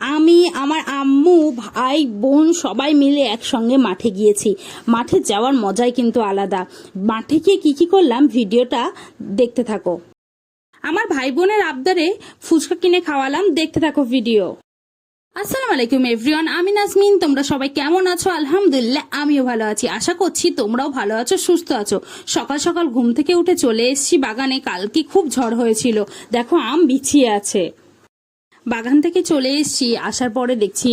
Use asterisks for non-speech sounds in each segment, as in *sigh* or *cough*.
আমি, আমার আম্মু, ভাই, বোন সবাই মিলে একসঙ্গে মাঠে গিয়েছি। মাঠে যাওয়ার মজাই কিন্তু আলাদা। মাঠে গিয়ে কী কী করলাম ভিডিওটা দেখতে থাকো। আমার ভাই বোনের আবদারে ফুচকা কিনে খাওয়ালাম। দেখতে থাকো ভিডিও। আসসালামু আলাইকুম এভরিওয়ান, আমি নাজমিন তোমরা সবাই কেমন আছো? আলহামদুলিল্লাহ, আমিও ভালো আছি। আশা করছি তোমরাও ভালো আছো, সুস্থ আছো। সকাল সকাল ঘুম থেকে উঠে চলে এসেছি বাগানে। কালকে খুব ঝড় হয়েছিল। দেখো, আম বিছিয়ে আছে। বাগান থেকে চলে এসেছি, আসার পরে দেখছি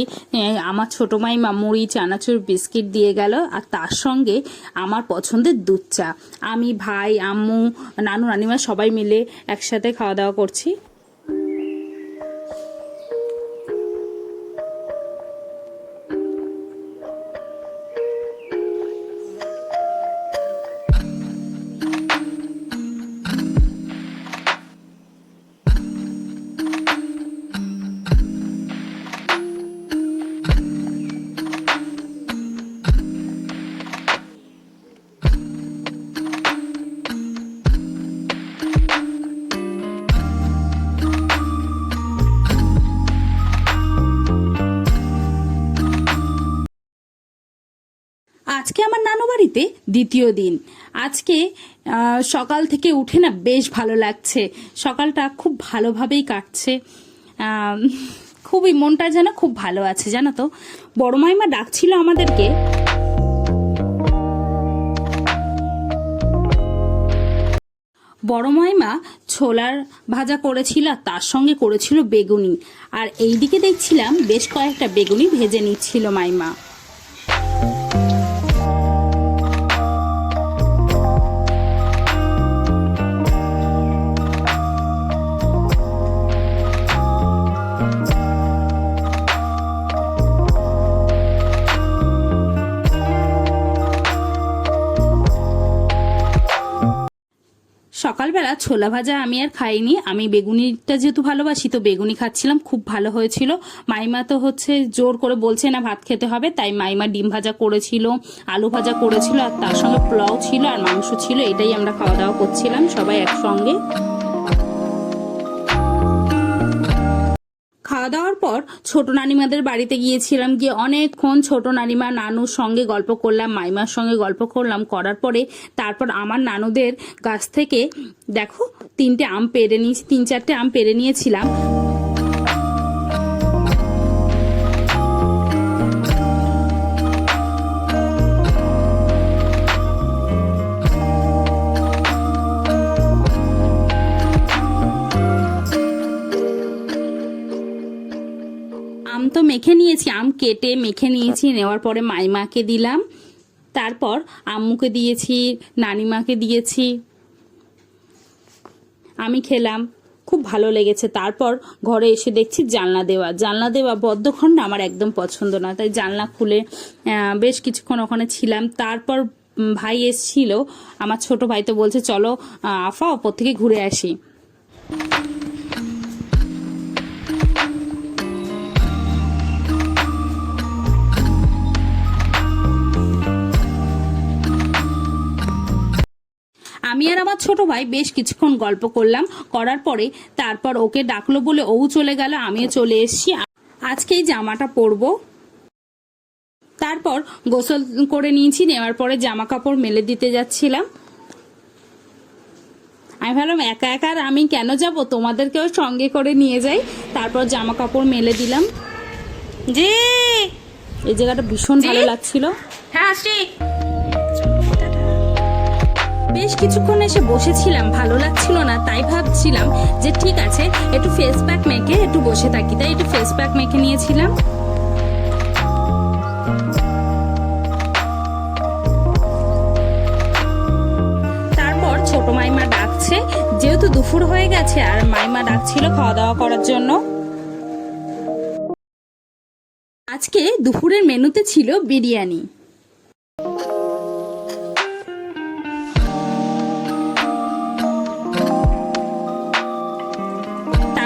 আমার ছোট মাই মামুড়ি চানাচুর বিস্কিট দিয়ে গেল, আর তার সঙ্গে আমার পছন্দের দুধ চা। আমি ভাই, আম্মু, নানু, রানিমা সবাই মিলে একসাথে খাওয়া দাওয়া করছি। দ্বিতীয় দিন। আজকে সকাল থেকে উঠে না বেশ ভালো লাগছে। সকালটা খুব ভালোভাবেই কাটছে। খুবই মনটা যেন খুব ভালো আছে, জানো তো? বড় মাইমা ডাকছিল আমাদেরকে। বড় মাইমা ছোলার ভাজা করেছিল তার সঙ্গে করেছিল বেগুনি। আর এইদিকে দেখছিলাম বেশ কয়েকটা বেগুনি ভেজে নিচ্ছিল মাইমা। সকালবেলা ছোলা ভাজা আমি আর খাইনি। আমি বেগুনিটা যেহেতু ভালোবাসি, তো বেগুনি খাচ্ছিলাম, খুব ভালো হয়েছিল। মাইমা তো হচ্ছে জোর করে বলছে, না, ভাত খেতে হবে। তাই মাইমা ডিম ভাজা করেছিল, আলু ভাজা করেছিল, আর তার সঙ্গে পোলাও ছিল আর মাংস ছিল। এটাই আমরা খাওয়া দাওয়া করছিলাম সবাই একসঙ্গে। খাওয়া দাওয়ার পর ছোট নানিমাদের বাড়িতে গিয়েছিলাম। গিয়ে অনেকক্ষণ ছোট নানিমা নানুর সঙ্গে গল্প করলাম, মাইমার সঙ্গে গল্প করলাম। করার পরে তারপর আমার নানুদের গাছ থেকে, দেখো, তিনটে আম পেরে নিয়েছি, তিন চারটে আম পেরে নিয়েছিলাম। মেখে নিয়েছি, আম কেটে মেখে নিয়েছি, নেওয়ার পরে মাইমাকে দিলাম। তারপর আম্মুকে দিয়েছি, নানিমাকে দিয়েছি। আমি খেলাম, খুব ভালো লেগেছে। তারপর ঘরে এসে দেখছি জানলা দেওয়া। জানলা দেওয়া বদ্ধখণ্ড আমার একদম পছন্দ না, তাই জানলা খুলে বেশ কিছুক্ষণ ওখানে ছিলাম। তারপর ভাই এসছিল। আমার ছোট ভাই তো বলছে, চলো আফা, ওপর থেকে ঘুরে আসি। আমি আর আমার ছোট ভাই বেশ কিছুক্ষণ গল্প করলাম। করার পরে তারপর ওকে ডাকলো বলে ও চলে গেল আমিও চলে এসেছি। আজকে এই জামাটা পরবো। তারপর গোসল করে নিয়েছি নেওয়ার পরে জামা কাপড় মেলে দিতে যাচ্ছিলাম। আমি ভাবলাম একা একা আর আমি কেন যাব? তোমাদেরকেও সঙ্গে করে নিয়ে যাই। তারপর জামা কাপড় মেলে দিলাম। জি। এই জায়গাটা ভীষণ ভালো লাগছিল। হ্যাঁ কিছুক্ষণ এসে বসেছিলাম, ভালো লাগছিল না, তাই ভাবছিলাম যে ঠিক আছে, একটু ফেস প্যাক মেখে একটু বসে থাকি। তাই একটু ফেস প্যাক মেখে নিয়েছিলাম। তারপর ছোট মাইমা ডাকছে, যেহেতু দুপুর হয়ে গেছে, আর মাইমা ডাকছিল খাওয়া দাওয়া করার জন্য। আজকে দুপুরের মেনুতে ছিল বিরিয়ানি।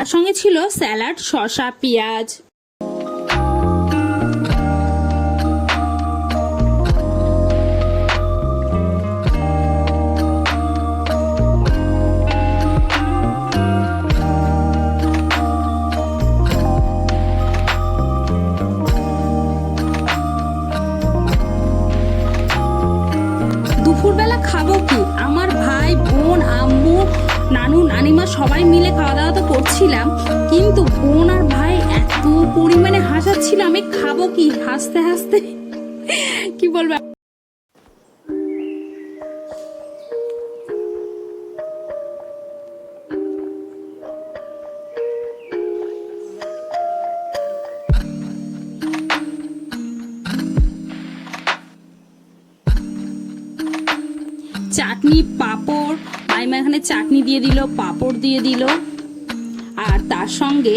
তার সঙ্গে ছিল স্যালাড শসা পেঁয়াজ। দুপুরবেলা খাব কি? আমার ভাই বোন আম সবাই মিলে খাওয়া দাওয়া তো করছিলাম, কিন্তু বোন আর ভাই এত পরিমাণে হাসাচ্ছিল আমি খাব কি? হাসতে হাসতে কি বলব? চাটনি, পাঁপড় মাইমা এখানে চাটনি দিয়ে দিল, পাঁপড় দিয়ে দিল, আর তার সঙ্গে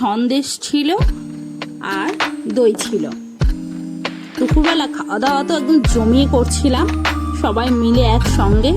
সন্দেশ ছিল আর দই ছিল। দুপুরবেলা খাওয়া দাওয়া তো একদম জমিয়ে করছিলাম, সবাই মিলে একসঙ্গে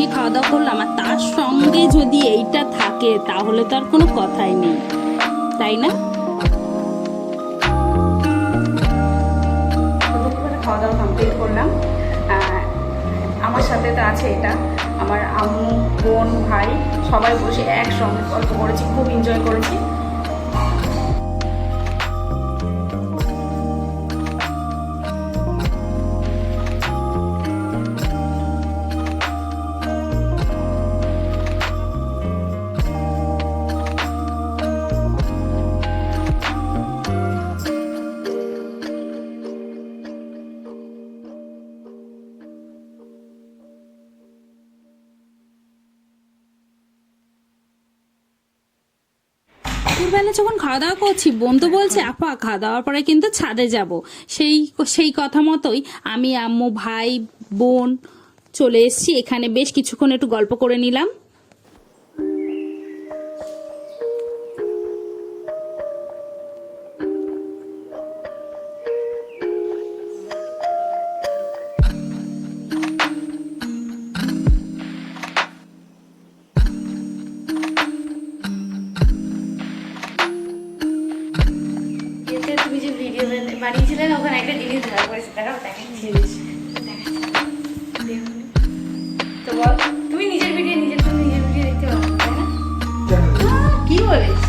জমি খাওয়া দাওয়া করলাম, আর তার সঙ্গে যদি এইটা থাকে, তাহলে তো আর কোনো কথাই নেই। তাই না? খাওয়া দাওয়া করলাম। আমার সাথে তো আছে এটা। আমার আম্মু, বোন, ভাই, সবাই বসে একসঙ্গে গল্প করেছি, খুব এনজয় করেছি। দুপুরবেলা যখন খাওয়া দাওয়া করছি, বোন তো বলছে, আপা খাওয়া দাওয়ার পরে কিন্তু ছাদে যাব। সেই সেই কথা মতোই আমি, আম্মু, ভাই, বোন চলে এসছি। এখানে বেশ কিছুক্ষণ একটু গল্প করে নিলাম। ভিডিও বানিয়েছিলে না ওখানে একটা জিনিস ধরা পড়েছে দেখাও দেখাচ্ছি। তো বল তুমি নিজের ভিডিও নিজের তুমি নিজের ভিডিও দেখতে তাই না? কি বলিস?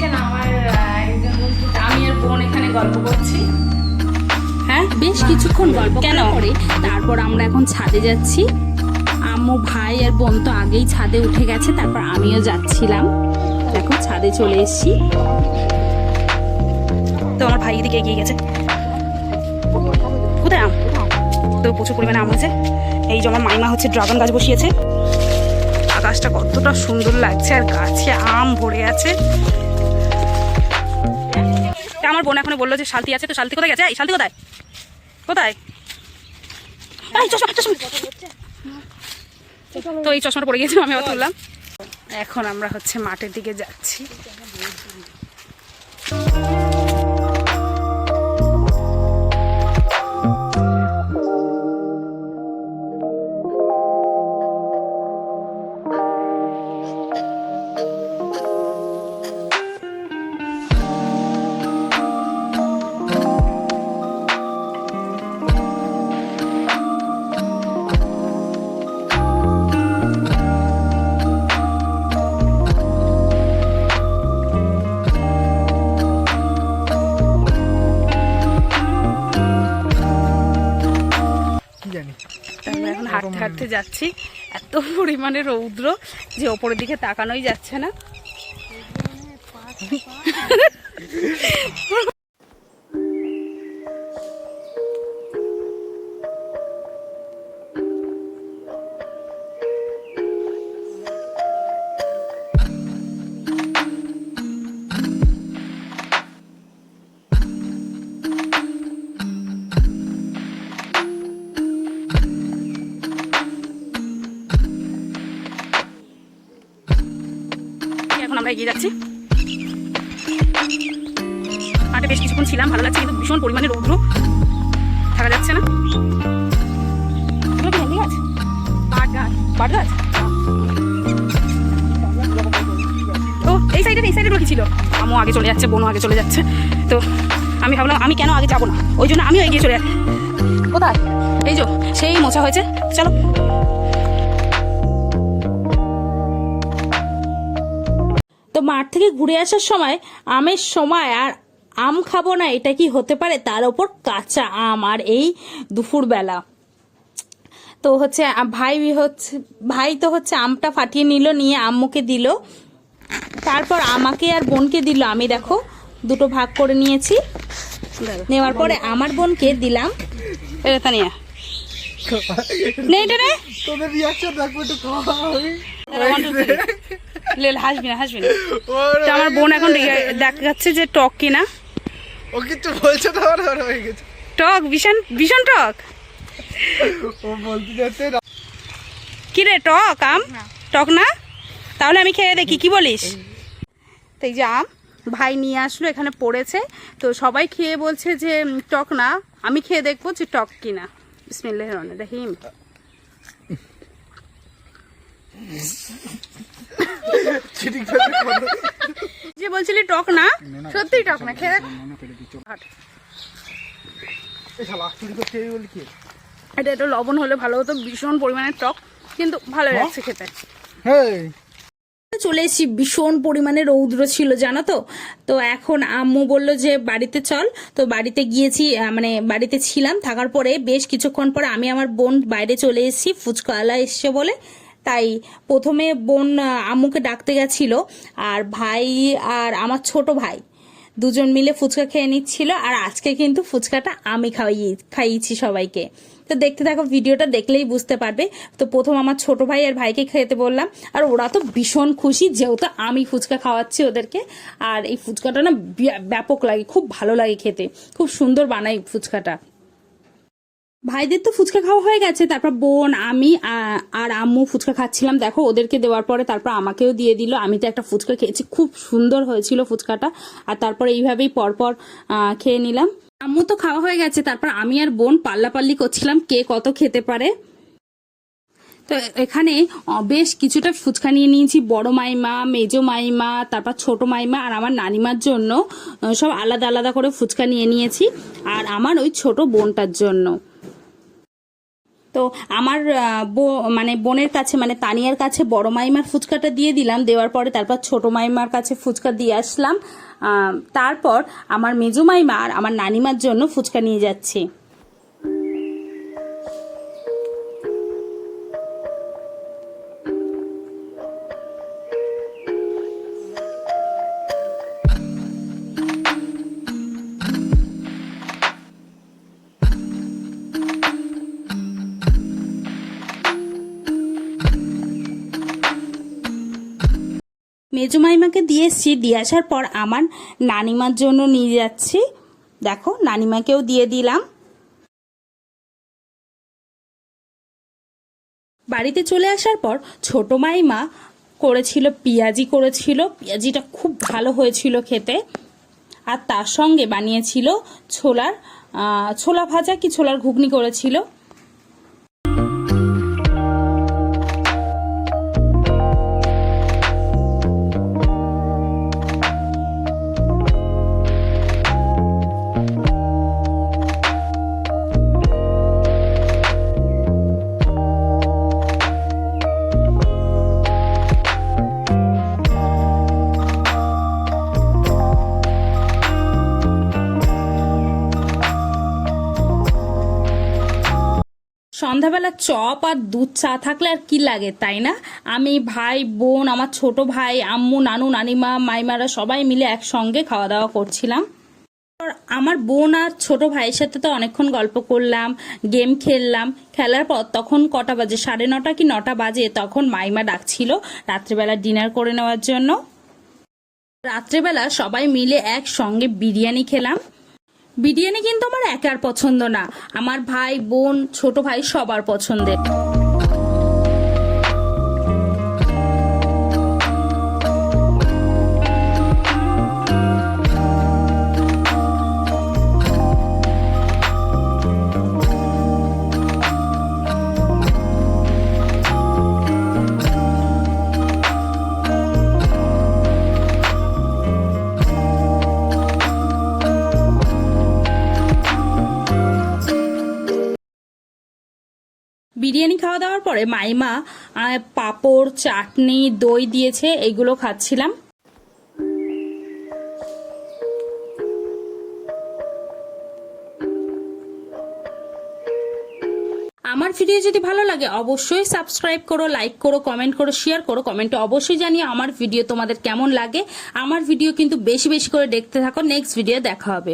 কেন আমার একজন আমি আর বোন এখানে গল্প করছি। হ্যাঁ বেশ কিছুক্ষণ গল্প কেন? করে তারপর আমরা এখন ছাদে যাচ্ছি। আম্মু ভাই আর বোন তো আগেই ছাদে উঠে গেছে তারপর আমিও যাচ্ছিলাম। দেখো ছাদে চলে এসেছি। তো আমার ভাই এদিকে এগিয়ে গেছে। কোথায় আম? তো প্রচুর পরিমাণে আম হয়েছে এই যে আমার মাইমা হচ্ছে ড্রাগন গাছ বসিয়েছে। আকাশটা কতটা সুন্দর লাগছে আর গাছে আম ভরে আছে। আমার বোন এখন বলল যে শালতি আছে, তো শালতি কোথায় গেছে? এই শালতি কোথায়? কোথায়? তো এই চশমাটা পড়ে গিয়েছিল আমি তুললাম। এখন আমরা হচ্ছে মাঠের দিকে যাচ্ছি। হাঁটতে যাচ্ছি। এত পরিমাণে রৌদ্র যে ওপরের দিকে তাকানোই যাচ্ছে না। *laughs* *laughs* পাট গাছ তো এই সাইডে এই সাইডে রেখেছিল আমও আগে চলে যাচ্ছে, বোনও আগে চলে যাচ্ছে। তো আমি ভাবলাম, আমি কেন আগে যাব না? ওই জন্য আমিও এগিয়ে চলে যাচ্ছি। কোথায়? এই যে, সেই মোছা হয়েছে। চলো। তো মাঠ থেকে ঘুরে আসার সময় আমের সময় আর আম খাব না, এটা কি হতে পারে? তার ওপর কাঁচা আম আর এই দুপুরবেলা। তো হচ্ছে ভাই হচ্ছে ভাই তো হচ্ছে আমটা ফাটিয়ে নিল নিয়ে আম্মুকে দিল। তারপর আমাকে আর বোনকে দিল। আমি দেখো দুটো ভাগ করে নিয়েছি। নেওয়ার পরে আমার বোনকে দিলাম। এটা এটা নে তোদের রিয়াকশন দেখব একটু লেল হাসবি না হাসবি না। আমার বোন এখন রে- দেখাচ্ছে যে টক কিনা। ও কিছু বলছে তো হয়ে গেছে। টক ভীষণ ভীষণ টক। ও বলতে যাচ্ছে কি রে টক আম টক না তাহলে আমি খেয়ে দেখি কি বলিস তো এই যে আম ভাই নিয়ে আসলো এখানে পড়েছে তো সবাই খেয়ে বলছে যে টক না আমি খেয়ে দেখব যে টক কিনা বিসমিল্লাহ রহমান রহিম যে বলছিলি টক না সত্যি টক না খেয়ে দেখ এটা একটু লবণ হলে ভালো হতো ভীষণ পরিমাণে টক কিন্তু ভালো লাগছে খেতে। চলে এসেছি ভীষণ পরিমাণে রৌদ্র ছিল জানো তো? তো এখন আম্মু বলল যে বাড়িতে চল। তো বাড়িতে গিয়েছি মানে বাড়িতে ছিলাম থাকার পরে বেশ কিছুক্ষণ পরে আমি আমার বোন বাইরে চলে এসেছি ফুচকাওয়ালা এসছে বলে। তাই প্রথমে বোন আম্মুকে ডাকতে গেছিল আর ভাই আর আমার ছোট ভাই দুজন মিলে ফুচকা খেয়ে নিচ্ছিল আর আজকে কিন্তু ফুচকাটা আমি খাইয়ে খাইয়েছি সবাইকে। তো দেখতে থাকো, ভিডিওটা দেখলেই বুঝতে পারবে। তো প্রথম আমার ছোট ভাই আর ভাইকে খেতে বললাম। আর ওরা তো ভীষণ খুশি, যেহেতু আমি ফুচকা খাওয়াচ্ছি ওদেরকে। আর এই ফুচকাটা না ব্যাপক লাগে, খুব ভালো লাগে খেতে। খুব সুন্দর বানাই ফুচকাটা। ভাইদের তো ফুচকা খাওয়া হয়ে গেছে। তারপর বোন, আমি আর আম্মু ফুচকা খাচ্ছিলাম। দেখো, ওদেরকে দেওয়ার পরে তারপর আমাকেও দিয়ে দিল। আমি তো একটা ফুচকা খেয়েছি, খুব সুন্দর হয়েছিল ফুচকাটা। আর তারপর এইভাবেই পরপর খেয়ে নিলাম। আম্মু তো খাওয়া হয়ে গেছে, তারপর আমি আর বোন পাল্লাপাল্লি করছিলাম, কে কত খেতে পারে। তো এখানে বেশ কিছুটা ফুচকা নিয়ে নিয়েছি, বড় মাইমা, মেজো মাইমা, তারপর ছোট মাইমা আর আমার নানিমার জন্য সব আলাদা আলাদা করে ফুচকা নিয়ে নিয়েছি। আর আমার ওই ছোট বোনটার জন্য। তো আমার বো- মানে বোনের কাছে মানে তানিয়ার কাছে বড় মাইমার ফুচকাটা দিয়ে দিলাম। দেওয়ার পরে তারপর ছোট মাইমার কাছে ফুচকা দিয়ে আসলাম। তারপর আমার মেজো মাইমা আর আমার নানিমার জন্য ফুচকা নিয়ে যাচ্ছি। মেজো মাইমাকে দিয়ে এসছি, দিয়ে আসার পর আমার নানিমার জন্য নিয়ে যাচ্ছি। দেখো, নানিমাকেও দিয়ে দিলাম। বাড়িতে চলে আসার পর ছোট মাইমা করেছিল, পেঁয়াজি করেছিল। পেঁয়াজিটা খুব ভালো হয়েছিল খেতে। আর তার সঙ্গে বানিয়েছিল ছোলার ছোলা ভাজা কি ছোলার ঘুগনি করেছিল। সন্ধ্যাবেলা চপ আর দুধ চা থাকলে আর কি লাগে, তাই না? আমি ভাই, বোন, আমার ছোট ভাই, আম্মু, নানু, নানিমা, মাইমারা সবাই মিলে একসঙ্গে খাওয়া দাওয়া করছিলাম আমার বোন আর ছোট ভাইয়ের সাথে তো অনেকক্ষণ গল্প করলাম, গেম খেললাম। খেলার পর তখন কটা বাজে? সাড়ে নটা কি নটা বাজে? তখন মাইমা ডাকছিল রাত্রেবেলা ডিনার করে নেওয়ার জন্য। রাত্রেবেলা সবাই মিলে একসঙ্গে বিরিয়ানি খেলাম। বিরিয়ানি কিন্তু আমার একার পছন্দ না। আমার ভাই বোন ছোট ভাই সবার পছন্দের। বিরিয়ানি খাওয়া দাওয়ার পরে মাইমা পাঁপড়, চাটনি, দই দিয়েছে এইগুলো খাচ্ছিলাম। আমার ভিডিও যদি ভালো লাগে, অবশ্যই সাবস্ক্রাইব করো লাইক করো কমেন্ট করো শেয়ার করো। কমেন্টে অবশ্যই জানিয়ে আমার ভিডিও তোমাদের কেমন লাগে। আমার ভিডিও কিন্তু বেশি বেশি করে দেখতে থাকো। নেক্সট ভিডিও দেখা হবে।